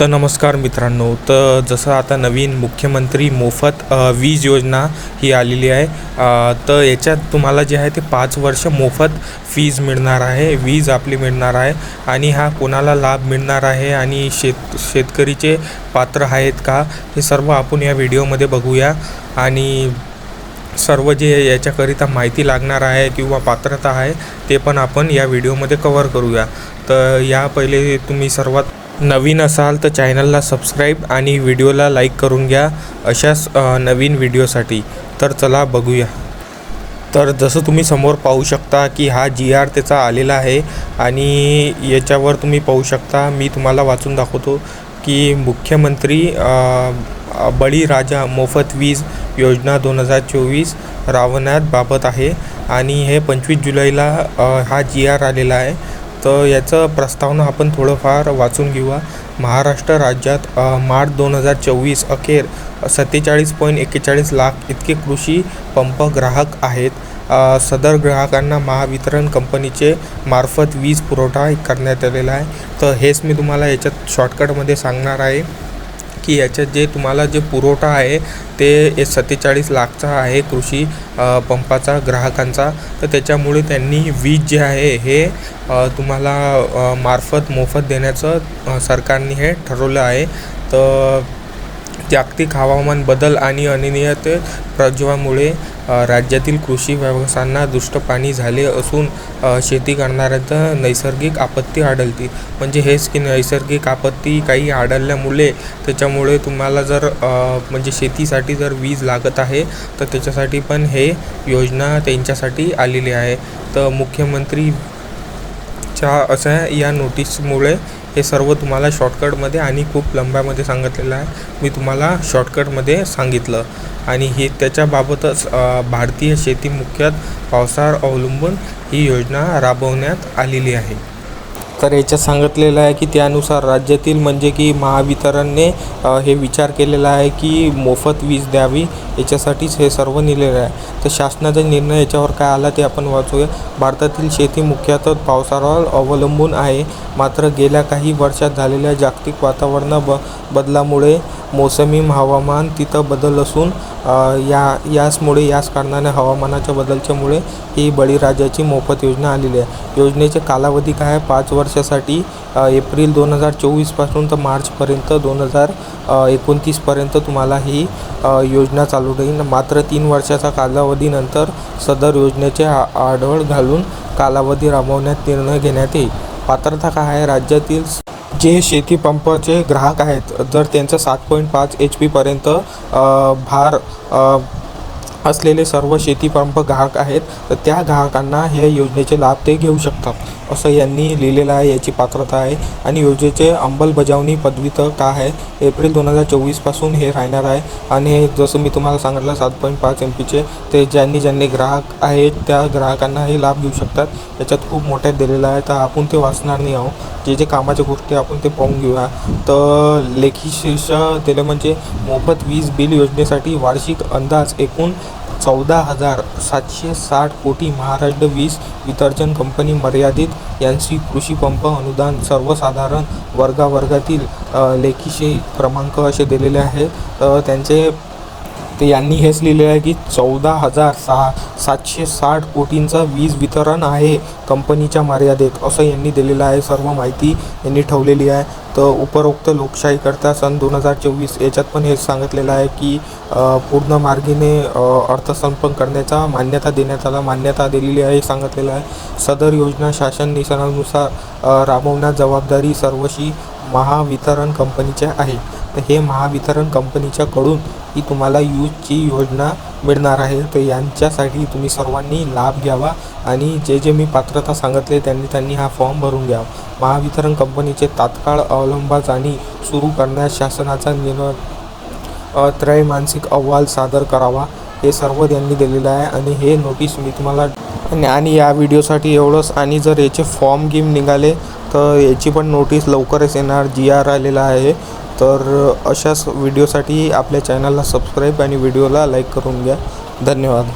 तर नमस्कार मित्रांनो तर जसं आता नवीन मुख्यमंत्री मोफत वीज योजना ही आलेली आहे तर याच्यात तुम्हाला जे आहे ते पाच वर्ष मोफत फीज मिळणार आहे वीज आपली मिळणार आहे आणि हा कोणाला लाभ मिळणार आहे आणि शेत शेतकरीचे पात्र आहेत का हे सर्व आपण या व्हिडिओमध्ये बघूया. आणि सर्व जे याच्याकरिता माहिती लागणार आहे किंवा पात्रता आहे ते पण आपण या व्हिडिओमध्ये कवर करूया. तर या पहिले तुम्ही सर्वात नवीन असाल तर चॅनलला सबस्क्राईब आणि व्हिडिओला लाईक करून घ्या अशाच नवीन व्हिडिओसाठी. तर चला बघूया. तर जसं तुम्ही समोर पाहू शकता की हा जी आर त्याचा आलेला आहे आणि याच्यावर तुम्ही पाहू शकता मी तुम्हाला वाचून दाखवतो की मुख्यमंत्री बळीराजा मोफत वीज योजना दोन हजार चोवीस राबवण्याबाबत आहे आणि हे पंचवीस जुलैला हा जी आर आलेला आहे. तर याचं प्रस्तावना आपण थोडंफार वाचून घेऊया. महाराष्ट्र राज्यात मार्च दोन हजार चोवीस अखेर सत्तेचाळीस पॉईंट एक्केचाळीस लाख इतके कृषी पंप ग्राहक आहेत. सदर ग्राहकांना महावितरण कंपनीचे मार्फत वीज पुरवठा करण्यात आलेला आहे. तर हेच मी तुम्हाला याच्यात शॉर्टकटमध्ये सांगणार आहे. की याच्यात जे तुम्हाला जे पुरवठा आहे ते सत्तेचाळीस लाखचा आहे कृषी पंपाचा ग्राहकांचा. तर त्याच्यामुळे त्यांनी वीज जे आहे हे तुम्हाला मार्फत मोफत देण्याचं सरकारने हे ठरवलं आहे. तर जागतिक हवामान बदल आणि अनियमित प्रज्वामुळे राज्यातील कृषी व्यवसायांना दुष्टपाणी झाले असून शेती करणाऱ्यांचा नैसर्गिक आपत्ती आढळती. म्हणजे हेच की नैसर्गिक आपत्ती काही आढळल्यामुळे त्याच्यामुळे तुम्हाला जर म्हणजे शेतीसाठी जर वीज लागत आहे तर त्याच्यासाठी पण हे योजना त्यांच्यासाठी आलेली आहे. तर मुख्यमंत्री चहा अशा या नोटीसमुळे हे सर्व तुम्हाला शॉर्टकटमध्ये आणि खूप लंब्यामध्ये सांगितलेलं आहे. मी तुम्हाला शॉर्टकटमध्ये सांगितलं. आणि हे त्याच्याबाबतच भारतीय शेती मुख्यतः पावसावर अवलंबून ही योजना राबवण्यात आलेली आहे. तर याच्यात सांगितलेलं आहे की त्यानुसार राज्यातील म्हणजे की महावितरणने हे विचार केलेला आहे की मोफत वीज द्यावी. याच्यासाठीच हे सर्व लिहिलेलं आहे. तर शासनाचा निर्णय याच्यावर काय आला ते आपण वाचूया. भारतातील शेती मुख्यतः पावसावर अवलंबून आहे. मात्र गेल्या काही वर्षात झालेल्या जागतिक वातावरण ब बदलामुळे मोसमी हवामान तिथं बदल असून या याचमुळे याच कारणाने हवामानाच्या बदलच्यामुळे ही बळीराजाची मोफत योजना आलेली आहे. योजनेचे कालावधी काय आहे? पाच वर्षासाठी एप्रिल दोन हजार चोवीसपासून तर मार्चपर्यंत दोन हजार एकोणतीसपर्यंत तुम्हाला ही योजना चालू राहील. मात्र तीन वर्षाचा कालावधीनंतर सदर योजनेचे आढळ घालून कालावधी राबवण्यात निर्णय घेण्यात येईल. पात्रता काय आहे? राज्यातील जे शेती पंपाचे ग्राहक आहेत जर त्यांचं सात पॉईंट पाच एच पीपर्यंत भार असलेले सर्व शेतीपंप ग्राहक आहेत तर त्या ग्राहकांना ह्या योजनेचे लाभ ते घेऊ शकतात असं यांनी लिहिलेलं आहे याची पात्रता आहे. आणि योजनेचे अंमलबजावणी पदवी तर काय आहे? एप्रिल दोन हजार चोवीसपासून हे राहणार आहे. आणि हे जसं मी तुम्हाला सांगितलं सात पॉईंट पाच एम पीचे ते ज्यांनी ज्यांनी ग्राहक आहेत त्या ग्राहकांना हे लाभ घेऊ शकतात. याच्यात खूप मोठ्यात दिलेलं आहे तर आपण ते वाचणार नाही आहोत. जे जे कामाच्या गोष्टी आपण ते पाहून घेऊया. तर लेखी शीर्ष दिलं म्हणजे मोफत वीज बिल योजनेसाठी वार्षिक अंदाज एकूण चौदा हजार सातशे साठ कोटी महाराष्ट्र वीज वितरण कंपनी मर्यादित यांची कृषी पंप अनुदान सर्वसाधारण वर्गावर्गातील लेखीचे क्रमांक असे दिलेले आहे त्यांचे ते यांनी हेच लिहिलेलं आहे की चौदा हजार सहा सातशे साठ कोटींचा वीज वितरण आहे कंपनीच्या मर्यादेत असं यांनी दिलेलं आहे. सर्व माहिती यांनी ठेवलेली आहे. तर उपरोक्त लोकशाहीकरता सन दोन हजार चोवीस याच्यात पण हे सांगितलेलं आहे की पूर्ण मार्गीने अर्थसंपन्न करण्याचा मान्यता देण्यात आला मान्यता दिलेली आहे सांगितलेलं आहे. सदर योजना शासन निशाणानुसार राबवण्यास जबाबदारी सर्वशी महावितरण कंपनीचे आहे. हे महावितरण कंपनीच्याकडून ही तुम्हाला यूजची योजना मिळणार आहे. तर यांच्यासाठी तुम्ही सर्वांनी लाभ घ्यावा आणि जे जे मी पात्रता सांगितले त्यांनी त्यांनी हा फॉर्म भरून घ्यावा महावितरण कंपनीचे तात्काळ अवलंबाच आणि सुरू करण्यास शासनाचा निर्णय अ, त्रैमासिक अहवाल सादर करावा. हे सर्व त्यांनी दिलेलं आहे आणि हे नोटीस मी तुम्हाला आणि या व्हिडिओसाठी एवढंच. आणि जर याचे फॉर्म गेम निघाले तर याची पण नोटीस लवकरच येणार. जी आर आलेला आहे. तर अशाच व्हिडिओसाठी आपल्या चॅनलला सबस्क्राईब आणि व्हिडिओला लाईक करून घ्या. धन्यवाद.